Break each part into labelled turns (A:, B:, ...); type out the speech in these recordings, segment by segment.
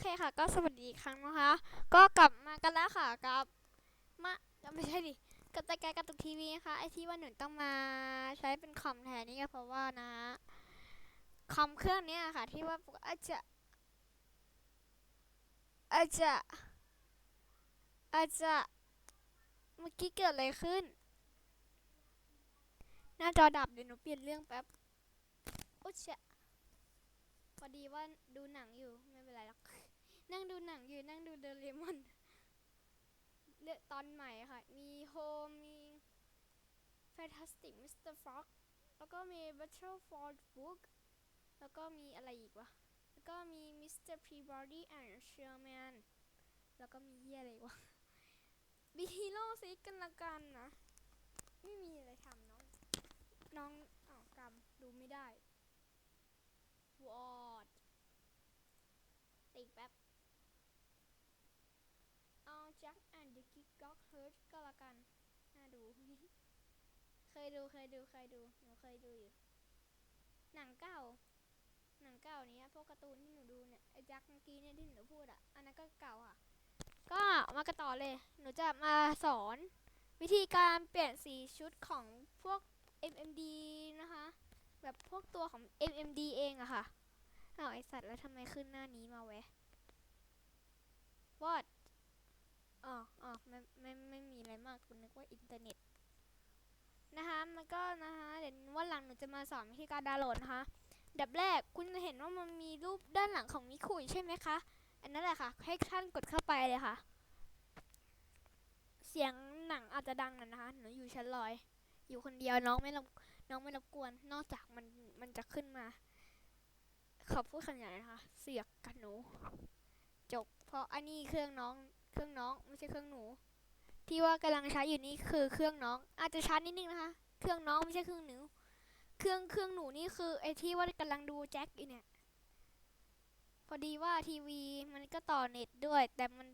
A: เคค่ะ ก็สวัสดีครั้งนะคะ ก็กลับมากันแล้วค่ะกับมาไม่ใช่ดิกับรายการการ์ตูนทีวีนะคะไอที่ว่าหนูต้องมาใช้เป็นคอมแทนนี่ก็เพราะว่านะคอมเครื่องเนี้ยค่ะ ที่ว่าอาจจะอาจจะอาจจะเมื่อกี้เกิดอะไรขึ้น หน้าจอดับเดี๋ยวหนูเปลี่ยนเรื่องแป๊บโอ้เชะพอดีว่าดูหนังอยู่ ไม่เป็นไรหรอก นั่งดูหนังอยู่นั่งดูเดเรมอนเลือกตอนใหม่ค่ะ มีโฮมมี Fantastic Mr. Frog แล้วก็มี Battle for the Book แล้วก็มีอะไรอีกวะ แล้วก็มี Mr. Peabody and Sherman แล้วก็มีเฮียอะไรวะมีฮีโร่ซิกกันละกันนะ ไม่มีอะไรทำน้อง น้องอ้าวกำดูไม่ได้ วอดติกแป๊บ เอาแจ็คแอนด์ the Geek Dog Hurt ก็แล้วกัน น่าดู เคยดูเคยดูเคยดูหนูเคยดูอยู่ หนังเก่า หนังเก่านี้พวกการ์ตูนที่หนูดูเนี่ยไอ้แจ็คเมื่อกี้เนี่ยที่หนูพูดอะ อันนั้นก็เก่าอะ ก็มากันต่อเลย หนูจะมาสอน วิธีการเปลี่ยนสีชุดของพวก MMD นะคะ แบบพวกตัวของ MMD เองอะค่ะอ้าไอสัตว์แล้วทำไมขึ้นหน้านี้มาแวะ What อ๋ออ๋อไม่ไม่ไม่มีอะไรมากคุณนึกว่าอินเทอร์เน็ตนะคะมันก็นะคะเดี๋ยววันหลังหนูจะมาสอนวิธีการดาวน์โหลดนะคะดับแรกคุณจะเห็นว่ามันมีรูปด้านหลังของมิคุยใช่ไหมคะ อันนั้นแหละค่ะ ให้ท่านกดเข้าไปเลยค่ะ เสียงหนังอาจจะดังหน่อยนะคะ หนูอยู่ชั้นลอย อยู่คนเดียวน้องไม่รบน้องไม่รบกวน นอกจากมันมันจะขึ้นมา ขอพูดคำหยาบนะคะ เสียกกันหนู จบ เพราะอันนี้เครื่องน้อง เครื่องน้องไม่ใช่เครื่องหนู ที่ว่ากำลังใช้อยู่นี่คือเครื่องน้อง อาจจะช้านิดนึงนะคะ เครื่องน้องไม่ใช่เครื่องหนู เครื่องเครื่องหนูนี่คือไอที่ว่ากำลังดูแจ็คอยู่เนี่ย พอดีว่าทีวีมันก็ต่อเน็ตด้วย แต่มัน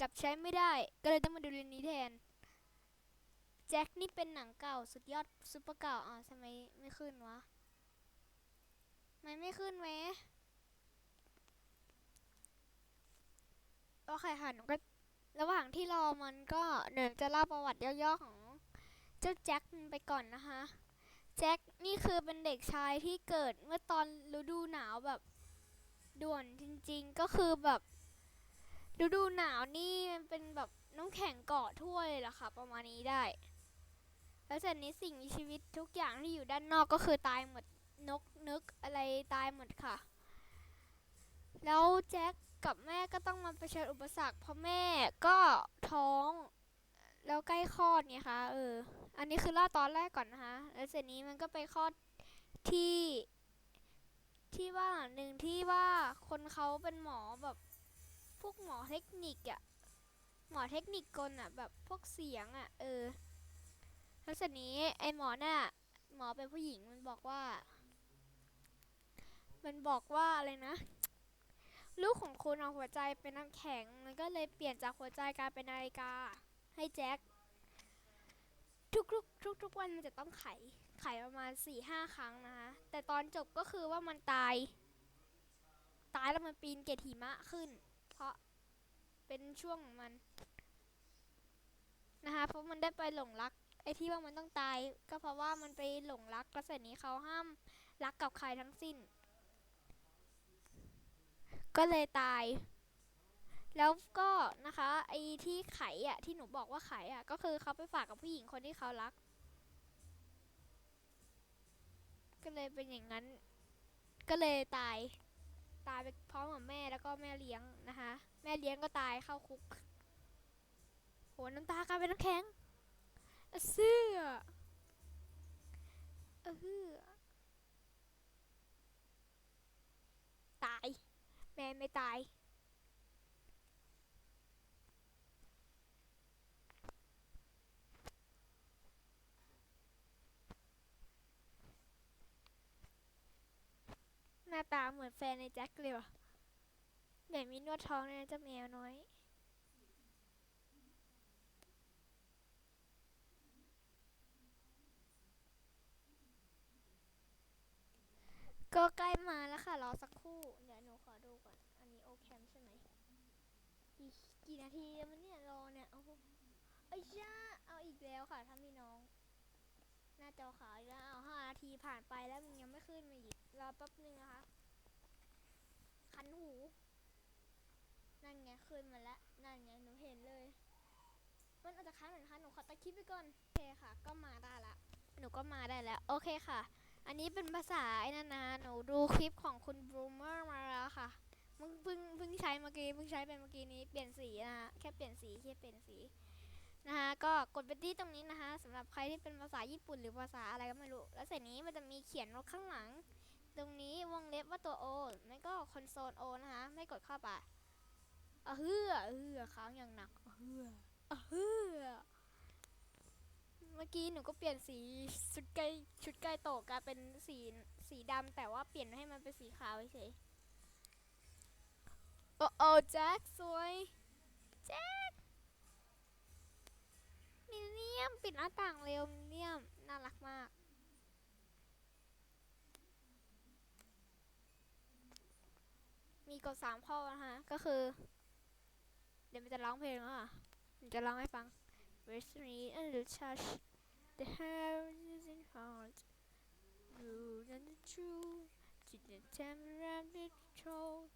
A: กลับใช้ไม่ได้ ก็เลยต้องมาดูเรื่องนี้แทน แจ็คนี่เป็นหนังเก่าสุดยอดซุปเปอร์เก่าอะทำไมไม่ขึ้นวะทำไมไม่ขึ้นเว้โอเคค่ะหนูก็ ระหว่างที่รอมันก็เดี๋ยวจะเล่าประวัติย่อๆของเจ้าแจ็คไปก่อนนะคะ แจ็คนี่คือเป็นเด็กชายที่เกิดเมื่อตอนฤดูหนาวแบบด่วนจริงๆ ก็คือแบบฤดูหนาวนี่มันเป็นแบบน้ำแข็งเกาะทั่วเลยล่ะค่ะ ประมาณนี้ได้ แล้วจากนี้สิ่งมีชีวิตทุกอย่างที่อยู่ด้านนอกก็คือตายหมดนกนึกอะไรตายหมดค่ะ แล้วแจ็ค กับแม่ก็ต้องมาเผชิญอุปสรรคเพราะแม่ก็ท้องแล้วใกล้คลอดไงคะเออ อันนี้คือเล่าตอนแรกก่อนนะคะ แล้วเสร็จนี้มันก็ไปคลอดที่ ที่ว่าหนึ่งที่ว่าคนเขาเป็นหมอแบบพวกหมอเทคนิคอะหมอเทคนิคกลอะแบบพวกเสียงอะเออ แล้วเสร็จนี้ไอหมอน่ะหมอเป็นผู้หญิงมันบอกว่า มันบอกว่าอะไรนะ ลูกของคุณเอาหัวใจเป็นน้ำแข็ง มันก็เลยเปลี่ยนจากหัวใจกลายเป็นนาฬิกา ให้แจ็คทุกๆทุกๆวันมันจะต้องไข ไขประมาณ4ี่ห้าครั้งนะคะ แต่ตอนจบก็คือว่ามันตาย ตายแล้วมันปีนเกล็ดหิมะขึ้น เพราะเป็นช่วงของมัน นะคะ เพราะมันได้ไปหลงรักไอ้ที่ว่ามันต้องตาย ก็เพราะว่ามันไปหลงรักกระแสนี้เขาห้ามรักกับใครทั้งสิ้น ก็เลยตาย แล้วก็นะคะไอ้ที่ไขอะที่หนูบอกว่าไขอะก็คือเขาไปฝากกับผู้หญิงคนที่เขารัก ก็เลยเป็นอย่างนั้น ก็เลยตาย ตายไปพร้อมกับแม่แล้วก็แม่เลี้ยงนะคะ แม่เลี้ยงก็ตายเข้าคุกโหน้ำตากลายเป็นน้ำแข็งเสื้อเออตาย แม่ไม่ตาย หน้าตาเหมือนแฟนในแจ็คเลยว่ะแต่มีนวดท้องเลยนะเจ้าแมวน้อย ก็ ใกล้มาแล้วค่ะ รอสักครู่ เดี๋ยวหนูขอดูก่อน อันนี้โอแคมใช่ไหมกี่กี่นาทีแล้วมันเนี่ยรอเนี่ยโอ้โหไอ้ยย่าเอาอีกแล้วค่ะท่านพี่น้อง หน้าจอขาวอีกแล้วเอาห้านาทีผ่านไปแล้วมันยังไม่ขึ้นมาอีก รอแป๊บนึงนะคะ คันหู นั่นไงขึ้นมาแล้ว นั่นไงหนูเห็นเลย มันอาจจะค้างหน่อยนะคะหนูขอตัดคลิปไปก่อน โอเคค่ะ ก็มาได้ละ หนูก็มาได้แล้ว โอเคค่ะ อันนี้เป็นภาษาไอ้นั่นนะหนูดูคลิปของคุณบรูเมอร์มาแล้วค่ะเพิ่งเพิ่งเพิ่งใช้เมื่อกี้เพิ่งใช้เป็นเมื่อกี้นี้เปลี่ยนสีนะฮะแค่เปลี่ยนสีแค่เปลี่ยนสีนะคะก็กดไปที่ตรงนี้นะคะสำหรับใครที่เป็นภาษาญี่ปุ่นหรือภาษาอะไรก็ไม่รู้ แล้วเสร็จนี้มันจะมีเขียนว่าข้างหลัง ตรงนี้วงเล็บว่าตัว O ไม่ก็คอนโซล O นะคะ ไม่กดเข้าไปอะเฮือเฮือค้างอย่างหนักอะเฮืออะเฮือ เมื่อกี้หนูก็เปลี่ยนสีชุดใกล้ชุดใกล้โตะกลายเป็นสีสีดำแต่ว่าเปลี่ยนให้มันเป็นสีขาวเฉยโอ้โอ้แจ็คสวยแจ็คมิเลียมปิดหน้าต่างเร็วมิเลียมน่ารักมากมีกฎสามข้อนะคะก็คือ เดี๋ยวมันจะร้องเพลงแล้วอะมันจะร้องให้ฟัง Mercenary and it'll touch The houses in heart, Good and the true. To the temple and the troll.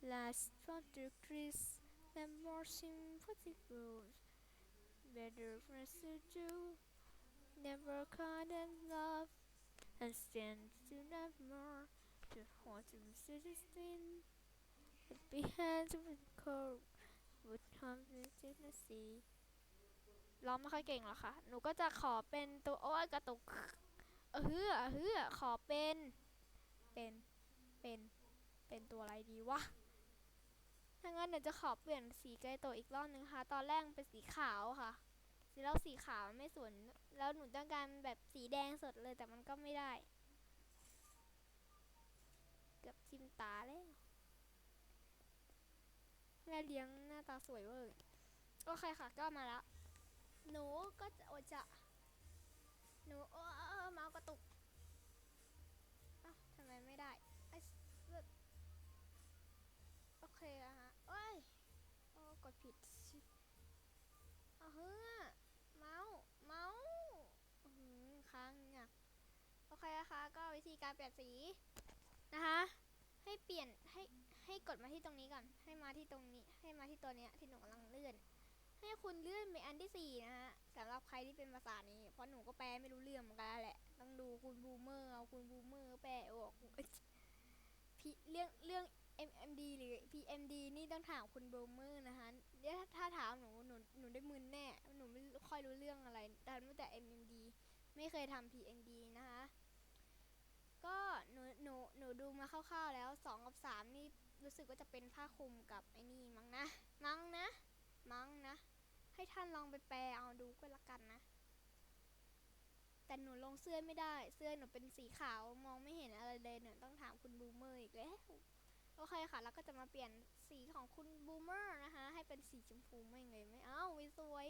A: Last but the Chris. The more sympathetic Better friends to do. Never kind and love. And stand to nevermore. The heart of the citizen. Behind the cold Would come to the sea. ร้องไม่ค่อยเก่งหรอกค่ะ หนูก็จะขอเป็นตัวโอ้ยกระตุกเออเฮือเฮือขอเป็น เป็น เป็น เป็นตัวอะไรดีวะถ้างั้นเดี๋ยวจะขอเปลี่ยนสีไกลโตะอีกรอบนึงค่ะ ตอนแรกเป็นสีขาวค่ะแล้วสีขาวมันไม่สวยแล้วหนูต้องการแบบสีแดงสดเลยแต่มันก็ไม่ได้ เกือบทิมตาแล้วแม่เลี้ยงหน้าตาสวยเวอร์ โอเคค่ะ ก็มาแล้ว หนูก็จะโอจะ หนูเออเออเมาส์กระตุกเอ้าทำไมไม่ได้ไอ้โอเคอะฮะเอ้ยโอ้กดผิดเอาเฮ้อเมาส์เมาส์อื้อหือค้างเนี่ยโอเคนะคะก็วิธีการเปลี่ยนสีนะคะให้เปลี่ยนให้ให้กดมาที่ตรงนี้ก่อน ให้มาที่ตรงนี้ ให้มาที่ตัวเนี้ยที่หนูกำลังเลื่อน ให้คุณเลื่อนไปอันที่สี่นะฮะสำหรับใครที่เป็นภาษานี้ เพราะหนูก็แปลไม่รู้เรื่องเหมือนกันแหละ ต้องดูคุณบูมเมอร์เอาคุณบูมเมอร์แปลออกพี่เรื่องเรื่อง MMD หรือ PMD นี่ต้องถามคุณบูมเมอร์นะคะเดี๋ยวถ้าถามหนูหนูหนูได้มึนแน่ หนูไม่ค่อยรู้เรื่องอะไรดันตั้แต่ MMD ไม่เคยทำ PMD นะคะก็หนูหนูหนูดูมาคร่าวๆแล้วสองกับสามนี่รู้สึกว่าจะเป็นผ้าคลุมกับไอ้นี่มั้งนะ มั้งนะ มั้งนะ ให้ท่านลองไปแปลเอาดูก็แล้วกันนะ แต่หนูลงเสื้อไม่ได้ เสื้อหนูเป็นสีขาวมองไม่เห็นอะไรเลยเนี่ยต้องถามคุณบูมเมอร์อีกแล้วโอเคค่ะ แล้วก็จะมาเปลี่ยนสีของคุณบูมเมอร์นะคะ ให้เป็นสีชมพูไม่ไงไม่เอาไม่สวย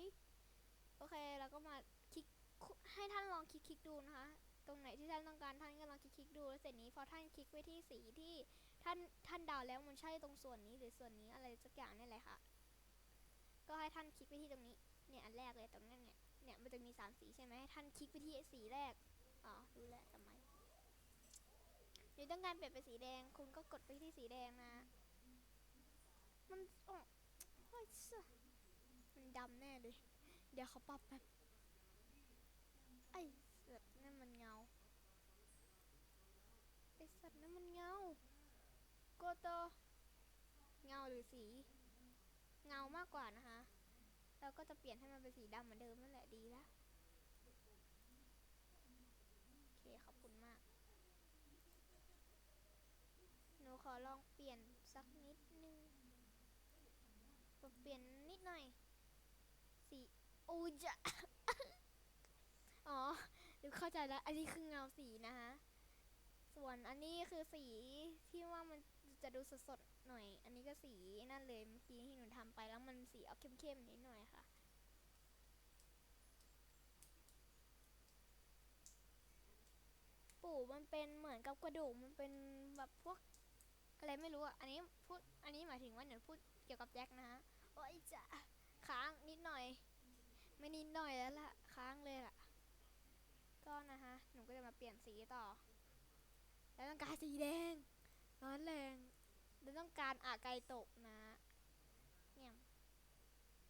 A: โอเค แล้วก็มาคลิกให้ท่านลองคลิกคลิกดูนะคะ ตรงไหนที่ท่านต้องการท่านก็ลองคลิกคลิกดู แล้วเสร็จนี้พอท่านคลิกไปที่สีที่ท่านท่านดาวแล้วมันใช่ตรงส่วนนี้หรือส่วนนี้อะไรสักอย่างนี่แหละค่ะ ก็ให้ท่านคลิกไปที่ตรงนี้เนี่ยอันแรกเลยตรงนั้นเนี่ยเนี่ยมันจะมีสามสีใช่ไหมให้ท่านคลิกไปที่สีแรกอ๋อรู้แล้วทำไมหรือต้องการเปลี่ยนเป็นสีแดงคุณก็กดไปที่สีแดงนะ มันอ๋อโอ้เชี่ยมันดำแน่เลย เดี๋ยวเขาปรับแบบไอ้สัตว์นั่นมันเงาไอ้สัตว์นั่นมันเงาโกโตเงาหรือสี เงามากกว่านะคะแล้วก็จะเปลี่ยนให้มันเป็นสีดำเหมือนเดิมนั่นแหละดีแล้วโอเคขอบคุณมาก หนูขอลองเปลี่ยนสักนิดนึงปรับเปลี่ยนนิดหน่อย สีอูจะอ๋อหนูเข้าใจแล้ว อันนี้คือเงาสีนะคะ ส่วนอันนี้คือสีที่ว่ามัน จะดูสดๆหน่อย อันนี้ก็สีนั่นเลยเมื่อกี้ที่หนูทำไปแล้วมันสีออกเข้มๆนิดหน่อยค่ะ ปู่มันเป็นเหมือนกับกระดูกมันเป็นแบบพวกอะไรไม่รู้อะ อันนี้พูด อันนี้หมายถึงว่าหนูพูดเกี่ยวกับแจ็คนะฮะโอ้ยจะค้างนิดหน่อย ไม่นิดหน่อยแล้วล่ะ ค้างเลยล่ะ ก็นะฮะหนูก็จะมาเปลี่ยนสีต่อ แล้วต้องการสีแดง ร้อนแรง แล้วต้องการอาไกโตะนะเงียบ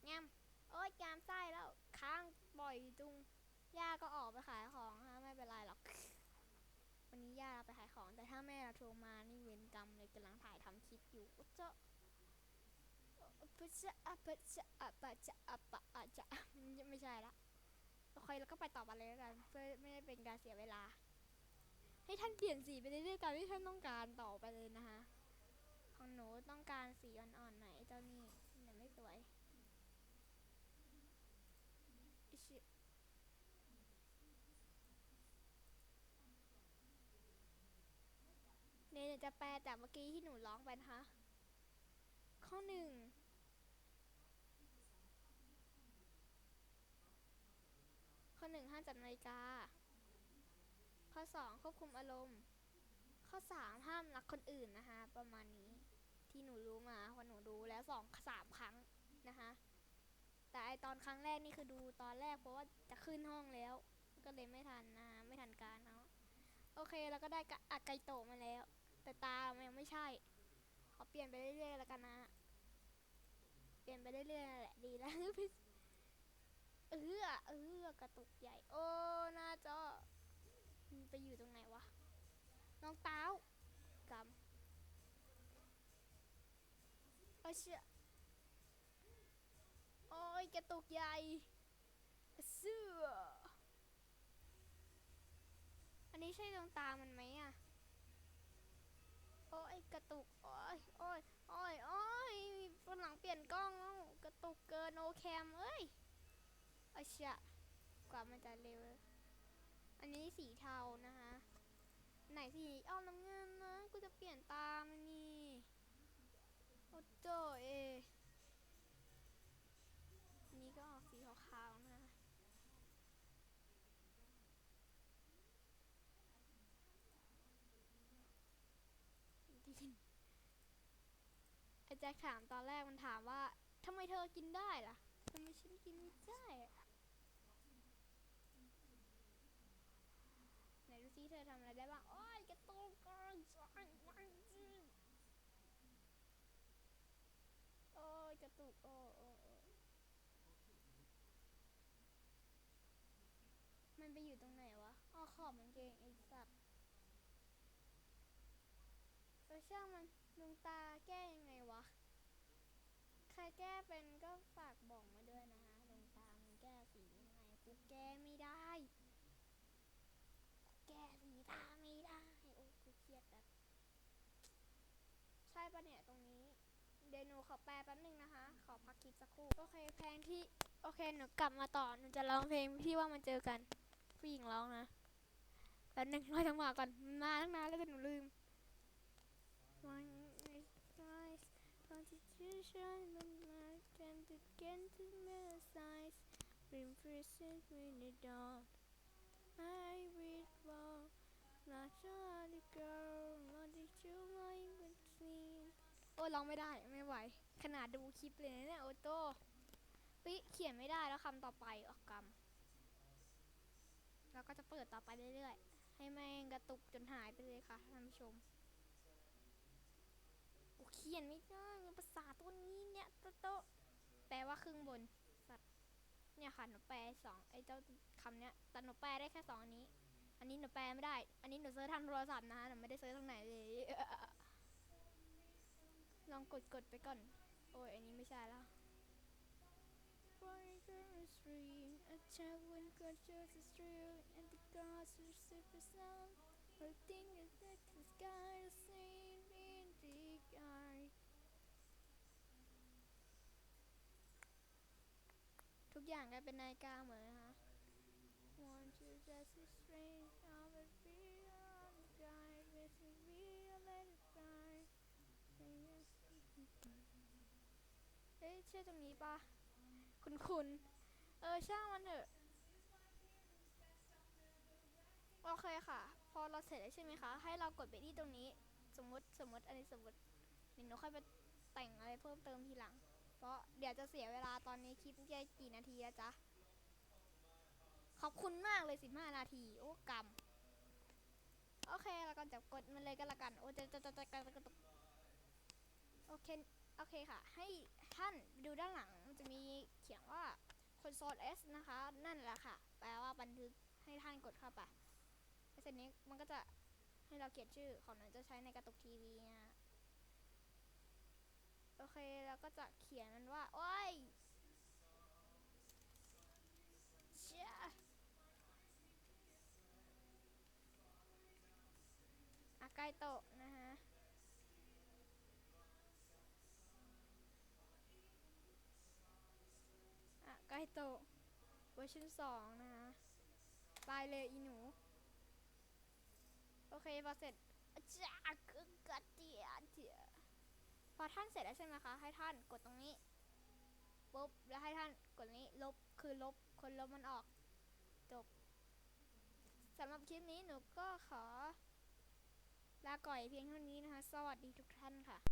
A: เงียบโอ๊ยจามไส้แล้วค้างบ่อยจุงย่าก็ออกไปขายของฮะไม่เป็นไรหรอก วันนี้ย่าเราไปขายของ แต่ถ้าแม่เราโทรมานี่เวรกรรมเลยกำลังถ่ายทำคลิปอยู่เจ้าปะจะอะปะจะอะปะจะอะปะอะจะไม่ใช่ละโอเคเราก็ไปต่อไปเลยแล้วกัน เพื่อไม่ให้เป็นการเสียเวลา ให้ท่านเปลี่ยนสีไปเรื่อยๆตามที่ท่านต้องการต่อไปเลยนะคะ ของหนูต้องการสีอ่อนๆหน่อยเจ้านี่เดี๋ยวไม่สวยอิชิเนี่ยจะแปลจากเมื่อกี้ที่หนูร้องไปนะคะ ข้อหนึ่งข้อหนึ่งห้ามจับนาฬิกา ข้อสองควบคุมอารมณ์ ข้อสามห้ามรักคนอื่นนะคะ ประมาณนี้ ที่หนูรู้มาพราหนูดูแล้วสองสามครั้งนะคะ แต่ไอตอนครั้งแรกนี่คือดูตอนแรกเพราะว่าจะขึ้นห้องแล้ว ก็เลยไม่ทันนะไม่ทันการเนาะโอเคเราก็ได้กะอาไกโตมาแล้ว แต่ตามันยังไม่ใช่ขอเปลี่ยนไปเรื่อยๆแล้วกันนะ เปลี่ยนไปเรื่อยๆแหละดีแล้วเออเออกระตุกใหญ่ โอ้หน้าจอมันไปอยู่ตรงไหนวะ น้องเต้ากำโอ้ย เชี่ยโอ้ยกระตุกใหญ่เสื้ออันนี้ใช่ดวงตามันไหมอะ โอ้ยกระตุก โอ้ยโอ้ยโอ้ยโอ้ยฝรั่งเปลี่ยนกล้องแล้วกระตุกเกินโอแคมเอ้ยโอ้ชี่กว่ามันจะเร็ว อันนี้สีเทานะคะ ไหนสีเอาน้ำเงินนะ กูจะเปลี่ยนตามันนี่ โอ้โจเอนี้ก็ออกสีขาวๆนะดินไอ้แจ็คถามตอนแรกมันถามว่าทำไมเธอกินได้ล่ะทำไมฉันกินไม่ได้อะไหนดูซิเธอทำอะไรได้บ้าง โอ้ยกระตุกก่อนสั่งมันจีโอ้ยกระตุกโอ้โอ้โอ้มัน ไปอยู่ตรงไหนวะอ๋อขอบมันเกงไอ้สัตว์เออช่างมันดวงตาแก้ยังไงวะ ใครแก้เป็นก็ฝากบอกมาด้วยนะคะดวงตามันแก้สียังไงกูแก้ไม่ได้แก้สีตาไม่ได้ โอ้กูเครียดแบบใช่ปะเนี่ยตรงนี้ เดี๋ยวหนูขอแปลแป๊บนึงนะคะ ขอพักคลิปสักครู่ โอเคเพลงที่ โอเค หนูกลับมาต่อ หนูจะร้องเพลงที่ว่ามันเจอกัน ผู้หญิงร้องนะแป๊บนึงรอจังหวะก่อนมันมาตั้งนานแล้วแต่หนูลืม One is nice Constitution but not tempted again to size Represent with the dawn I read well Not sure the girl Not the two my but seen โอ้ร้องไม่ได้ไม่ไหว ขนาดดูคลิปเลยนะเนี่ยโอโต้ปิเขียนไม่ได้แล้วคำต่อไปออกกรรม แล้วก็จะเปิดต่อไปเรื่อยๆ ให้แม่งกระตุกจนหายไปเลยค่ะท่านผู้ชมโอ้เขียนไม่ได้ภาษาตัวนี้เนี่ยโตโตะแปลว่าครึ่งบนสัตว์เนี่ยค่ะหนูแปลสองไอ้เจ้าคำเนี้ยแต่หนูแปลได้แค่สองนี้ อันนี้หนูแปลไม่ได้ อันนี้หนูเซิร์ชทางโทรศัพท์นะคะหนูไม่ได้เซิร์ชทางไหนเลยลองกดกดไปก่อน โอ้ยอันนี้ไม่ใช่แล้ว Attack when God shows his thrill and the gods are super sound. Everything is that the sky is seen in the eye. ทุกอย่างกลายเป็นนาฬิกาหมดเลยนะคะ Want to just a strange of a beyond the sky, with a real let it fly. เฮ้ยใช่ตรงนี้ปะ คุณคุณเออช่างมันเถอะโอเคค่ะ พอเราเสร็จแล้วใช่ไหมคะ ให้เรากดไปที่ตรงนี้ สมมติสมมติอันนี้สมมติเดี๋ยวหนูค่อยไปแต่งอะไรเพิ่มเติมทีหลัง เพราะเดี๋ยวจะเสียเวลาตอนนี้คลิปจะกี่นาทีอะจ๊ะขอบคุณมากเลย15นาที โอ้กรรมโอเคแล้วก็จะกดมันเลยก็แล้วกัน โอ้จะจะจะจะจะจะจะโอเค โอเคค่ะ ให้ท่านดูด้านหลังมันจะมีเขียนว่า console s นะคะ นั่นแหละค่ะ แปลว่าบันทึกให้ท่านกดเข้าไปเสร็จนี้มันก็จะให้เราเขียนชื่อของนั้นจะใช้ในกระตุกทีวีนะโอเคแล้วก็จะเขียนมันว่า โอ้ยเชี่ยอาไกโตะนะฮะ อะไก โตะเวอร์ชันสองนะคะตายเลยอีหนู โอเคพอเสร็จจาคึกกะเดียเดียพอท่านเสร็จแล้วใช่ไหมคะ ให้ท่านกดตรงนี้ปุ๊บแล้วให้ท่านกดนี้ลบคือลบคนลบมันออก จบสำหรับคลิปนี้หนูก็ขอ ลาก่อยเพียงเท่านี้นะคะ สวัสดีทุกท่านค่ะ